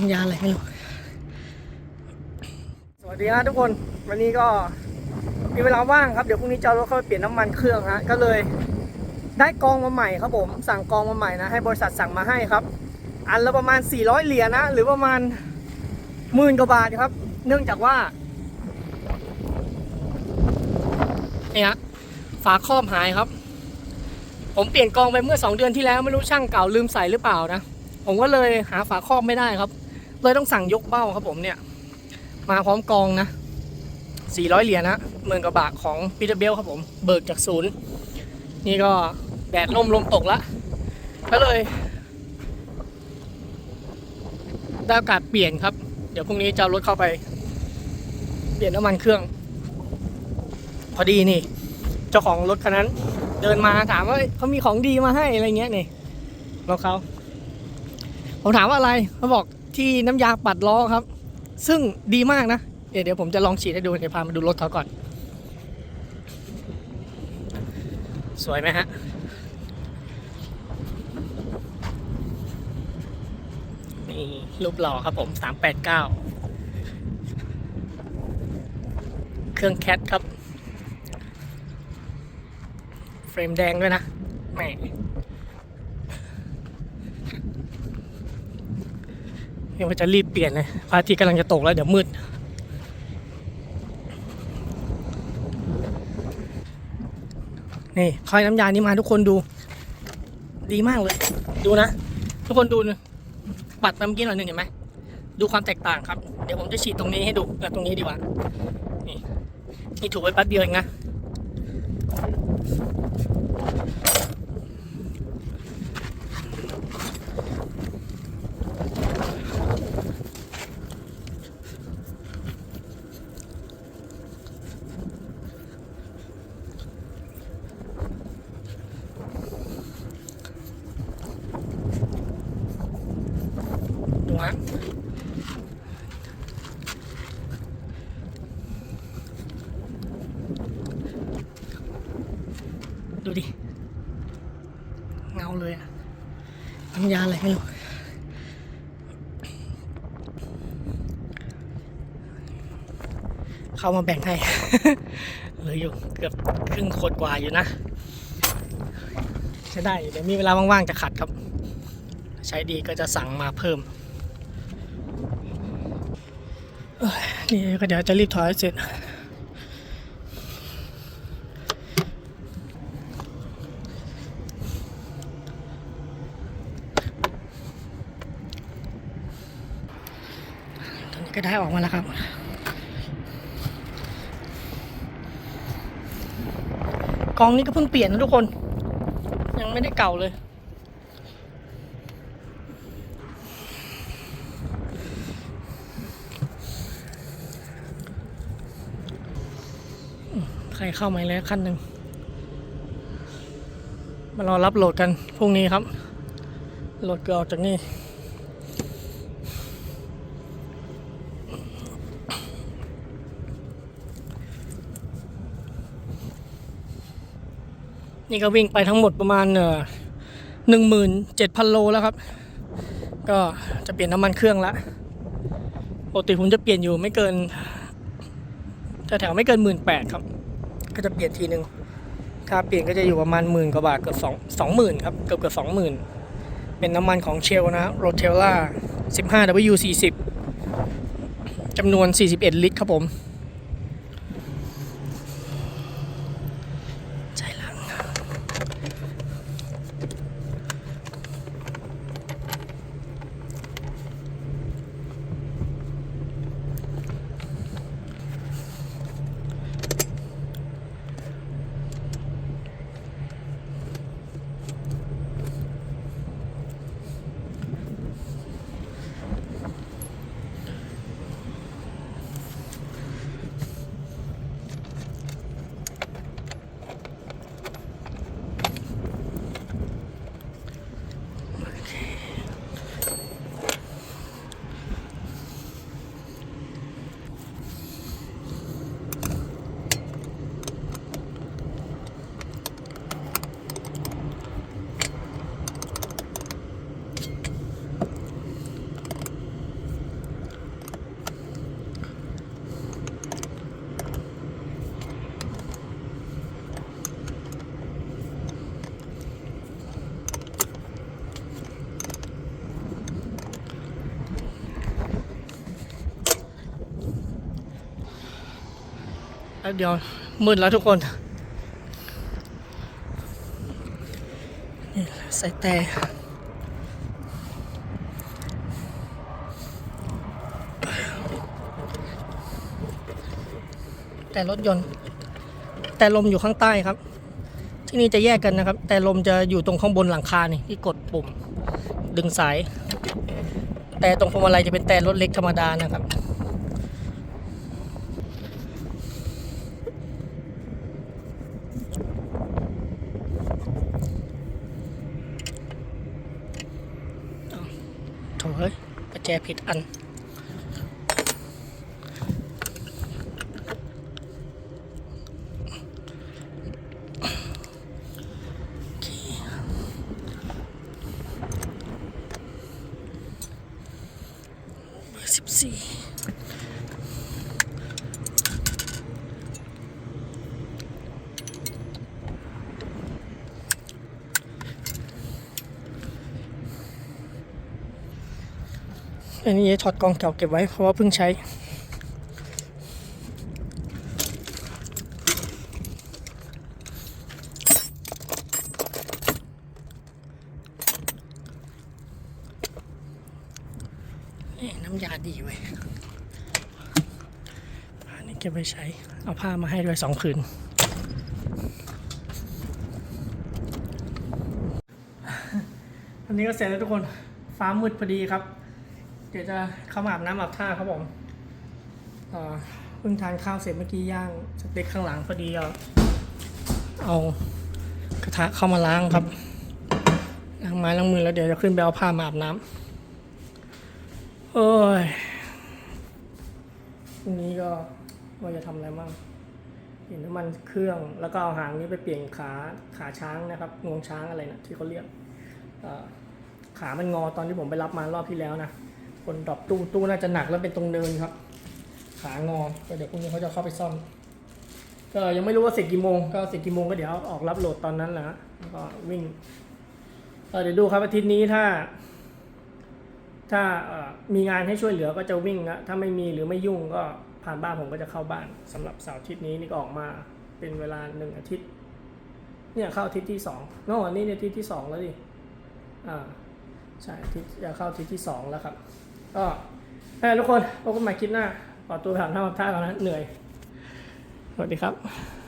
น้ำยาอะไรไม่รู้ สวัสดีนะทุกคน วันนี้ก็มีเวลาว่างครับ เดี๋ยวพรุ่งนี้จะเอารถเข้าไปเปลี่ยนน้ำมันเครื่องฮะ ก็เลยได้กองมาใหม่ครับผม สั่งกองมาใหม่นะ ให้บริษัทสั่งมาให้ครับ อันละประมาณ 400 เหรียญนะ หรือประมาณหมื่นกว่าบาทครับ เนื่องจากว่าเนี่ยฮะฝาครอบหายครับ ผมเปลี่ยนกองไปเมื่อ 2 เดือนที่แล้วไม่รู้ช่างเก่าลืมใส่หรือเปล่านะ ผมก็เลยหาฝาครอบไม่ได้ครับ เลยต้องสั่งยกเบ้าครับผมเนี่ย มาพร้อมกองนะ 400 เหรียญนะหมื่นกว่าบาทของปีเตอร์เบลครับผม เบิกจากศูนย์ นี่ก็แดดล่มลมตกละก็เลยได้โอกาสเปลี่ยนครับ เดี๋ยวพรุ่งนี้จะรถเข้าไป เปลี่ยนน้ำมันเครื่อง พอดีนี่ เจ้าของรถคันนั้น เดินมาถามว่าเอ้ยเขามีของดีมาให้อะไรเงี้ยนี่รถเขาผมถามว่าอะไรเขาบอก ที่น้ำยาปัดล้อครับ ซึ่งดีมากนะ เดี๋ยวผมจะลองฉีดให้ดูเดี๋ยวพามาดูรถเขาก่อน สวยไหมฮะ นี่รูปหล่อครับผม 389 เครื่องแคทครับ เฟรมแดงด้วยนะแห ม่ยังว่าจะรีบเปลี่ยนเลยพระอาทิตย์กำลังจะตกแล้วเดี๋ยวมืด นี่คอยน้ำยานี้มาทุกคนดู ดีมากเลย ดูนะ ทุกคนดูนะปัดไปเมื่อกี้หน่อยหนึ่งเห็นไหมดูความแตกต่างครับ เดี๋ยวผมจะฉีดตรงนี้ให้ดูตรงนี้ดีกว่า นี่นี่ถูไว้แป๊บเดียวเองนะ ดูดูดิ เงาเลยอะน้ำยาอะไรไม่รู้เข้ามาแบ่งให้เหลืออยู่เกือบครึ่งขวดกว่าอยู่นะ ใช้ได้อยู่เดี๋ยวมีเวลาว่างๆจะขัดครับ ใช้ดีก็จะสั่งมาเพิ่ม นี่ก็เดี๋ยวจะรีบถอยเสร็จ ตอนนี้ก็ได้ออกมาแล้วครับกองนี้ก็เพิ่งเปลี่ยนนะทุกคน ยังไม่ได้เก่าเลย ใครเข้ามาแล้วขั้นหนึ่งมารอรับโหลดกันพรุ่งนี้ครับ โหลดเก็อออกจากนี่นี่ก็วิ่งไปทั้งหมดประมาณหนึ่งหมื่นเจ็ดพันโลแล้วครับ ก็จะเปลี่ยนน้ำมันเครื่องละปกติผมจะเปลี่ยนอยู่ไม่เกินแถวๆไม่เกินหมื่นแปดครับ ก็จะเปลี่ยนทีหนึ่งค่าเปลี่ยนก็จะอยู่ประมาณหมื่นกว่าบาทเกือบสองสองหมื่นครับเกือบเกือบสองหมื่นเป็นน้ำมันของเชลนะโรเทลล่า 15 W 40 จำนวน 41 ลิตรครับผม ป๊บเดียวมืดแล้วทุกคนนี่ใส่แต่แต่รถยนต์ แต่ลมอยู่ข้างใต้ครับ ที่นี่จะแยกกันนะครับ แต่ลมจะอยู่ตรงข้างบนหลังคานี่ที่กดปุ่ม ดึงสาย แต่ตรงพวงมาลัยจะเป็นแต่รถเล็กธรรมดานะครับ โถ่เฮ้ แกผิดอัน เบอร์สิบสี่ อันนี้ถอดกองเก่าเก็บไว้เพราะว่าเพิ่งใช้นี่น้ำยาดีเว้ยอันนี้เก็บไว้ใช้ เอาผ้ามาให้ด้วยสองคืนอันนี้ก็เสร็จแล้วทุกคน ฟ้ามืดพอดีครับ เดี๋ยวจะเข้ามาอาบน้ำอาบท่าครับผมเพิ่งทานข้าวเสร็จเมื่อกี้ย่างสเต็กข้างหลังพอดีเอาเอากระทะเข้ามาล้างครับล้างไม้ล้างมือแล้วเดี๋ยวจะขึ้นไปเอาผ้ามาอาบน้ำโอ้ยพรุ่งนี้ก็ว่าจะทำอะไรบ้างเปลี่ยนน้ำมันเครื่องแล้วก็เอาหางนี้ไปเปลี่ยนขาขาช้างนะครับงวงช้างอะไรนะที่เขาเรียกขามันงอตอนที่ผมไปรับมารอบที่แล้วนะ คนดรอปตู้ตู้น่าจะหนักแล้วเป็นตรงเนินครับ ขางอก็เดี๋ยวพรุ่งนี้เขาจะเข้าไปซ่อมก็ยังไม่รู้ว่าเสร็จกี่โมงก็เสร็จกี่โมงก็เดี๋ยวออกรับโหลดตอนนั้นแหละแล้วก็วิ่งเออเดี๋ยวดูครับอาทิตย์นี้ถ้า ถ้ามีงานให้ช่วยเหลือก็จะวิ่งนะถ้าไม่มีหรือไม่ยุ่งก็ผ่านบ้านผมก็จะเข้าบ้านสำหรับเสาร์อาทิตย์นี้นี่ก็ออกมาเป็นเวลาหนึ่งอาทิตย์ เนี่ยเข้าอาทิตย์ที่สองน่นนี่เนี่ยอาทิตย์ที่สองแล้วดิอ่าใช่อาทิตย์จะเข้าอาทิตย์ที่สองแล้วครับ ก็ให้ทุกคนพบกันใหม่คลิปหน้าขอตัวไปหาท่าท่าก่อนนะเหนื่อย สวัสดีครับ